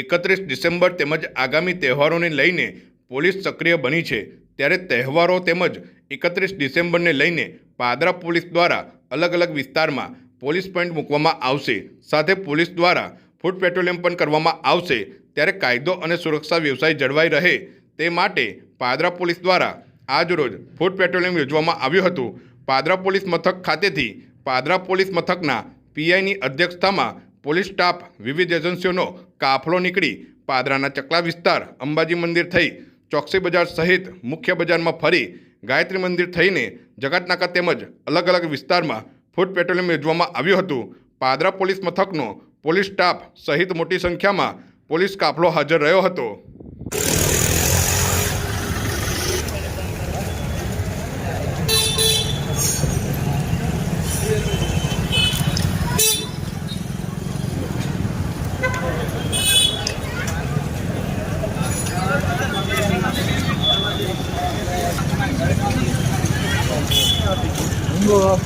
એકત્રીસ ડિસેમ્બર તેમજ આગામી તહેવારોને લઈને પોલીસ સક્રિય બની છે. ત્યારે તહેવારો તેમજ એકત્રીસ ડિસેમ્બરને લઈને પાદરા પોલીસ દ્વારા અલગ અલગ વિસ્તારમાં પોલીસ પોઈન્ટ મૂકવામાં આવશે. સાથે પોલીસ દ્વારા ફૂડ પેટ્રોલિંગ પણ કરવામાં આવશે. ત્યારે કાયદો અને સુરક્ષા વ્યવસાય જળવાઈ રહે તે માટે પાદરા પોલીસ દ્વારા આજરોજ ફૂડ પેટ્રોલિંગ યોજવામાં આવ્યું હતું. પાદરા પોલીસ મથક ખાતેથી પાદરા પોલીસ મથકના પીઆઈની અધ્યક્ષતામાં પોલીસ સ્ટાફ વિવિધ એજન્સીઓનો કાફલો નીકળી પાદરાના ચકલા વિસ્તાર, અંબાજી મંદિર થઈ ચોકસી બજાર સહિત મુખ્ય બજારમાં ફરી ગાયત્રી મંદિર થઈને જગતનાકા તેમજ અલગ અલગ વિસ્તારમાં ફૂટ પેટ્રોલિંગ યોજવામાં આવ્યું હતું. પાદરા પોલીસ મથકનો પોલીસ સ્ટાફ સહિત મોટી સંખ્યામાં પોલીસ કાફલો હાજર રહ્યો હતો. 이거